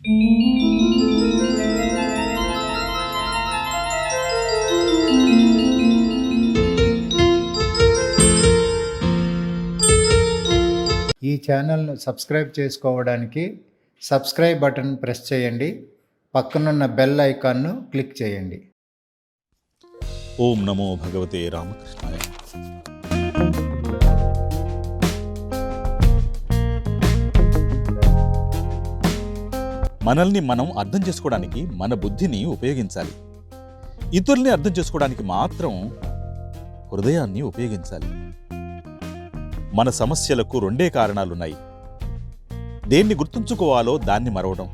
ఈ ఛానల్ను సబ్స్క్రైబ్ చేసుకోవడానికి సబ్స్క్రైబ్ బటన్ ప్రెస్ చేయండి. పక్కనున్న బెల్ ఐకాన్ను క్లిక్ చేయండి. ఓం నమో భగవతే రామకృష్ణాయ. మనల్ని మనం అర్థం చేసుకోవడానికి మన బుద్ధిని ఉపయోగించాలి. ఇతరుల్ని అర్థం చేసుకోవడానికి మాత్రం హృదయాన్ని ఉపయోగించాలి. మన సమస్యలకు రెండే కారణాలున్నాయి. దేన్ని గుర్తుంచుకోవాలో దాన్ని మరవడం.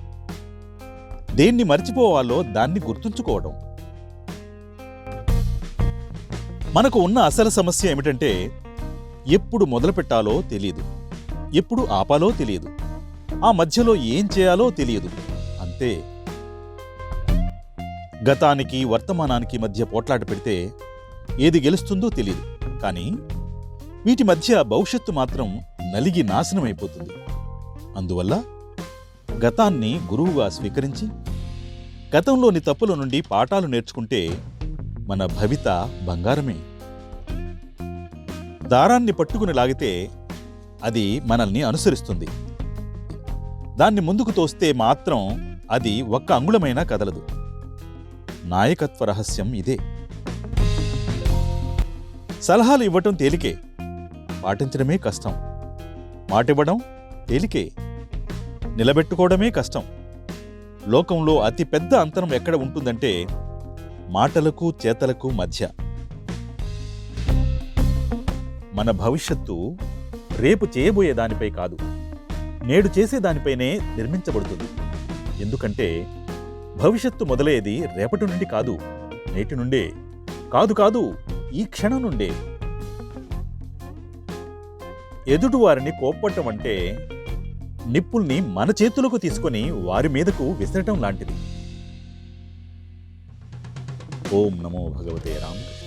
దేన్ని మర్చిపోవాలో దాన్ని గుర్తుంచుకోవడం. మనకు ఉన్న అసలు సమస్య ఏమిటంటే ఎప్పుడు మొదలుపెట్టాలో తెలియదు. ఎప్పుడు ఆపాలో తెలియదు. ఆ మధ్యలో ఏం చేయాలో తెలియదు. అంతే. గతానికి వర్తమానానికి మధ్య పోట్లాట పెడితే ఏది గెలుస్తుందో తెలియదు కానీ వీటి మధ్య భవిష్యత్తు మాత్రం నలిగి నాశనమైపోతుంది. అందువల్ల గతాన్ని గురువుగా స్వీకరించి గతంలోని తప్పుల నుండి పాఠాలు నేర్చుకుంటే మన భవిత బంగారమే. దారాన్ని పట్టుకుని లాగితే అది మనల్ని అనుసరిస్తుంది. దాన్ని ముందుకు తోస్తే మాత్రం అది ఒక్క అంగుళమైనా కదలదు. నాయకత్వ రహస్యం ఇదే. సలహాలు ఇవ్వటం తేలికే పాటించడమే కష్టం. మాటివ్వడం తేలికే నిలబెట్టుకోవడమే కష్టం. లోకంలో అతి పెద్ద అంతరం ఎక్కడ ఉంటుందంటే మాటలకు చేతలకు మధ్య. మన భవిష్యత్తు రేపు చేయబోయే దానిపై కాదు. నేడు చేసే దానిపైనే నిర్మించబడుతుంది. ఎందుకంటే భవిష్యత్తు మొదలయ్యేది రేపటి నుండి కాదు నేటి నుండే. కాదు కాదు ఈ క్షణం నుండే. ఎదుటివారిని కోప్పటం అంటే నిప్పుల్ని మన చేతులకు తీసుకొని వారి మీదకు విసరటం లాంటిది. ఓం నమో భగవతే రామకృష్ణ.